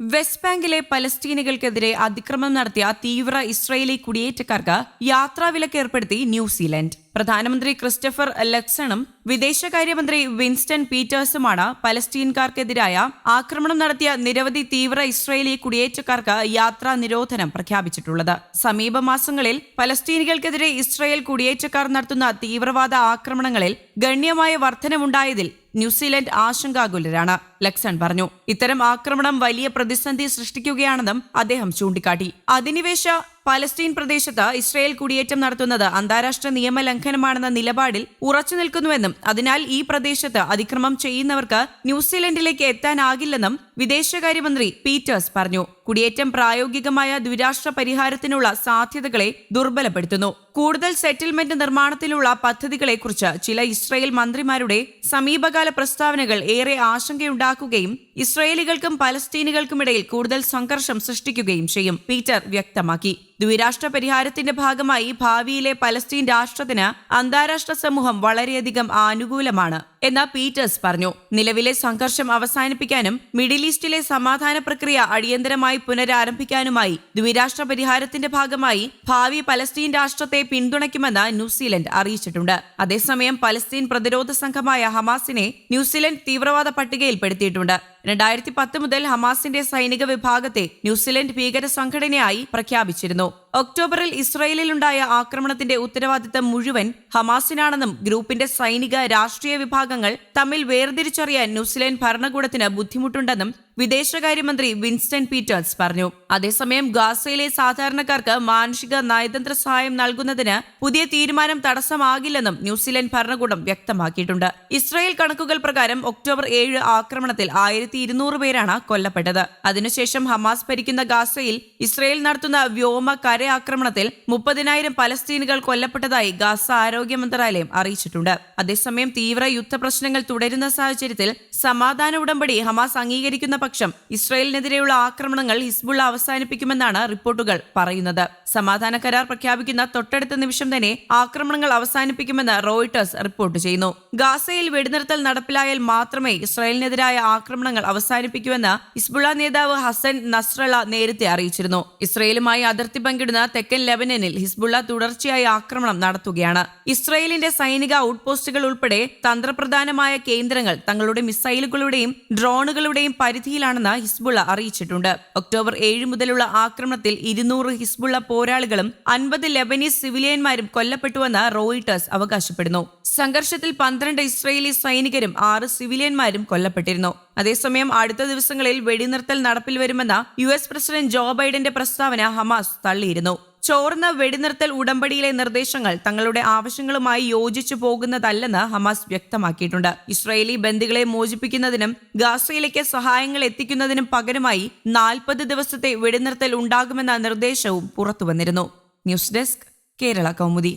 West ബാങ്കിലെ പലസ്തീനികൾക്കെതിരെ അതിക്രമം നടത്തിയ തീവ്ര ഇസ്രയേലി കുടിയേറ്റക്കാർക്ക് യാത്രാവിലക്ക് ഏർപ്പെടുത്തി ന്യൂസിലൻഡ്. പ്രധാനമന്ത്രി ക്രിസ്റ്റഫർ ലക്സണും വിദേശകാര്യമന്ത്രി വിൻസ്റ്റൺ പീറ്റേഴ്സുമാണ് പലസ്തീൻകാർക്കെതിരായ ആക്രമണം നടത്തിയ നിരവധി തീവ്ര ഇസ്രയേലി കുടിയേറ്റക്കാർക്ക് യാത്രാ നിരോധനം പ്രഖ്യാപിച്ചിട്ടുള്ളത്. സമീപ മാസങ്ങളിൽ പലസ്തീനികൾക്കെതിരെ ഇസ്രയേൽ കുടിയേറ്റക്കാർ നടത്തുന്ന തീവ്രവാദ ആക്രമണങ്ങളിൽ ഗണ്യമായ വർധനമുണ്ടായതിൽ ന്യൂസിലൻഡ് ആശങ്കാകുലരാണ് ലക്സൺ പറഞ്ഞു. ഇത്തരം ആക്രമണം വലിയ പ്രതിസന്ധി സൃഷ്ടിക്കുകയാണെന്നും അദ്ദേഹം ചൂണ്ടിക്കാട്ടി. അധിനിവേശ പലസ്തീൻ പ്രദേശത്ത് ഇസ്രയേൽ കുടിയേറ്റം നടത്തുന്നത് അന്താരാഷ്ട്ര നിയമലംഘനമാണെന്ന നിലപാടിൽ ഉറച്ചു നിൽക്കുന്നുവെന്നും അതിനാൽ ഈ പ്രദേശത്ത് അതിക്രമം ചെയ്യുന്നവർക്ക് ന്യൂസിലൻഡിലേക്ക് എത്താനാകില്ലെന്നും വിദേശകാര്യമന്ത്രി പീറ്റേഴ്സ് പറഞ്ഞു. കുടിയേറ്റം പ്രായോഗികമായ ദ്വിരാഷ്ട്ര പരിഹാരത്തിനുള്ള സാധ്യതകളെ ദുർബലപ്പെടുത്തുന്നു. കൂടുതൽ സെറ്റിൽമെന്റ് നിർമ്മാണത്തിലുള്ള പദ്ധതികളെക്കുറിച്ച് ചില ഇസ്രയേൽ മന്ത്രിമാരുടെ സമീപകാല പ്രസ്താവനകൾ ഏറെ ആശങ്കയുണ്ടാക്കുകയും ഇസ്രയേലികൾക്കും പലസ്തീനുകൾക്കുമിടയിൽ കൂടുതൽ സംഘർഷം സൃഷ്ടിക്കുകയും ചെയ്യും പീറ്റർ വ്യക്തമാക്കി. ദ്വിരാഷ്ട്ര പരിഹാരത്തിന്റെ ഭാഗമായി ഭാവിയിലെ പലസ്തീൻ രാഷ്ട്രത്തിന് അന്താരാഷ്ട്ര സമൂഹം വളരെയധികം ആനുകൂലമാണ് എന്ന് പീറ്റേഴ്സ് പറഞ്ഞു. നിലവിലെ സംഘർഷം അവസാനിപ്പിക്കാനും മിഡിൽ ഈസ്റ്റിലെ സമാധാന പ്രക്രിയ അടിയന്തരമായി പുനരാരംഭിക്കാനുമായി ദ്വിരാഷ്ട്ര പരിഹാരത്തിന്റെ ഭാഗമായി ഭാവി പലസ്തീൻ രാഷ്ട്രത്തെ പിന്തുണയ്ക്കുമെന്ന് ന്യൂസിലൻഡ് അറിയിച്ചിട്ടുണ്ട്. അതേസമയം പലസ്തീൻ പ്രതിരോധ സംഘമായ ഹമാസിനെ ന്യൂസിലൻഡ് തീവ്രവാദ പട്ടികയിൽപ്പെടുത്തിയിട്ടുണ്ട്. രണ്ടായിരത്തി പത്ത് മുതൽ ഹമാസിന്റെ സൈനിക വിഭാഗത്തെ ന്യൂസിലൻഡ് ഭീകര സംഘടനയായി പ്രഖ്യാപിച്ചിരുന്നു. ഒക്ടോബറിൽ ഇസ്രയേലിലുണ്ടായ ആക്രമണത്തിന്റെ ഉത്തരവാദിത്തം മുഴുവൻ ഹമാസിനാണെന്നും ഗ്രൂപ്പിന്റെ സൈനിക രാഷ്ട്രീയ വിഭാഗങ്ങൾ തമ്മിൽ വേർതിരിച്ചറിയാൻ ന്യൂസിലൻഡ് ഭരണകൂടത്തിന് ബുദ്ധിമുട്ടുണ്ടെന്നും വിദേശകാര്യമന്ത്രി വിൻസ്റ്റൺ പീറ്റേഴ്സ് പറഞ്ഞു. അതേസമയം ഗാസയിലെ സാധാരണക്കാർക്ക് മാനുഷിക നയതന്ത്ര സഹായം നൽകുന്നതിന് പുതിയ തീരുമാനം തടസ്സമാകില്ലെന്നും ന്യൂസിലൻഡ് ഭരണകൂടം വ്യക്തമാക്കിയിട്ടുണ്ട്. ഇസ്രായേൽ കണക്കുകൾ പ്രകാരം ഒക്ടോബർ ഏഴ് ആക്രമണത്തിൽ ആയിരത്തി ഇരുന്നൂറ് പേരാണ് കൊല്ലപ്പെട്ടത്. അതിനുശേഷം ഹമാസ് ഭരിക്കുന്ന ഗാസയിൽ ഇസ്രായേൽ നടത്തുന്ന വ്യോമ കര ആക്രമണത്തിൽ മുപ്പതിനായിരം പലസ്തീനുകൾ കൊല്ലപ്പെട്ടതായി ഗാസ ആരോഗ്യ മന്ത്രാലയം അറിയിച്ചിട്ടുണ്ട്. അതേസമയം തീവ്ര യുദ്ധ പ്രശ്നങ്ങൾ തുടരുന്ന സാഹചര്യത്തിൽ സമാധാന ഉടമ്പടി ഹമാസ് അംഗീകരിക്കുന്ന പക്ഷം ഇസ്രായേലിനെതിരെയുള്ള ആക്രമണങ്ങൾ ഹിസ്ബുള്ള അവസാനിപ്പിക്കുമെന്നാണ് റിപ്പോർട്ടുകൾ പറയുന്നത്. സമാധാന കരാർ പ്രഖ്യാപിക്കുന്ന തൊട്ടടുത്ത നിമിഷം തന്നെ ആക്രമണങ്ങൾ അവസാനിപ്പിക്കുമെന്ന് റോയിട്ടേഴ്സ് റിപ്പോർട്ട് ചെയ്യുന്നു. ഗാസയിൽ വെടിനിർത്തൽ നടപ്പിലായാൽ മാത്രമേ ഇസ്രായേലിനെതിരായ ആക്രമണങ്ങൾ അവസാനിപ്പിക്കുമെന്ന് ഹിസ്ബുള്ള നേതാവ് ഹസൻ നസ്രള നേരത്തെ അറിയിച്ചിരുന്നു. ഇസ്രയേലുമായി അതിർത്തി പങ്കിടുന്ന തെക്കൻ ലെബനനിൽ ഹിസ്ബുള്ള തുടർച്ചയായി ആക്രമണം നടത്തുകയാണ്. ഇസ്രയേലിന്റെ സൈനിക ഔട്ട്പോസ്റ്റുകൾ ഉൾപ്പെടെ തന്ത്രപ്രധാനമായ കേന്ദ്രങ്ങൾ തങ്ങളുടെ മിസൈലുകളുടെയും ഡ്രോണുകളുടെയും പരിധിയിലാണെന്ന് ഹിസ്ബുള്ള അറിയിച്ചിട്ടുണ്ട്. ഒക്ടോബർ ഏഴ് മുതലുള്ള ആക്രമണത്തിൽ ഇരുന്നൂറ് ഹിസ്ബുള്ള പോരാളികളും അൻപത് ലെബനീസ് സിവിലിയന്മാരും കൊല്ലപ്പെട്ടുവെന്ന് റോയിട്ടേഴ്സ് അവകാശപ്പെടുന്നു. സംഘർഷത്തിൽ പന്ത്രണ്ട് ഇസ്രയേലി സൈനികരും ആറ് സിവിലിയന്മാരും കൊല്ലപ്പെട്ടിരുന്നു. അതേസമയം അടുത്ത ദിവസങ്ങളിൽ വെടിനിർത്തൽ നടപ്പിൽ വരുമെന്ന യു എസ് പ്രസിഡന്റ് ജോ ബൈഡന്റെ പ്രസ്താവന ഹമാസ് തള്ളിയിരുന്നു. ചോർന്ന വെടിനിർത്തൽ ഉടമ്പടിയിലെ നിർദ്ദേശങ്ങൾ തങ്ങളുടെ ആവശ്യങ്ങളുമായി യോജിച്ചു പോകുന്നതല്ലെന്ന് ഹമാസ് വ്യക്തമാക്കിയിട്ടുണ്ട്. ഇസ്രായേലി ബന്ദികളെ മോചിപ്പിക്കുന്നതിനും ഗാസയിലേക്ക് സഹായങ്ങൾ എത്തിക്കുന്നതിനും പകരമായി നാൽപ്പത് ദിവസത്തെ വെടിനിർത്തൽ ഉണ്ടാകുമെന്ന നിർദ്ദേശവും പുറത്തുവന്നിരുന്നു. News desk Kerala Kaumudi.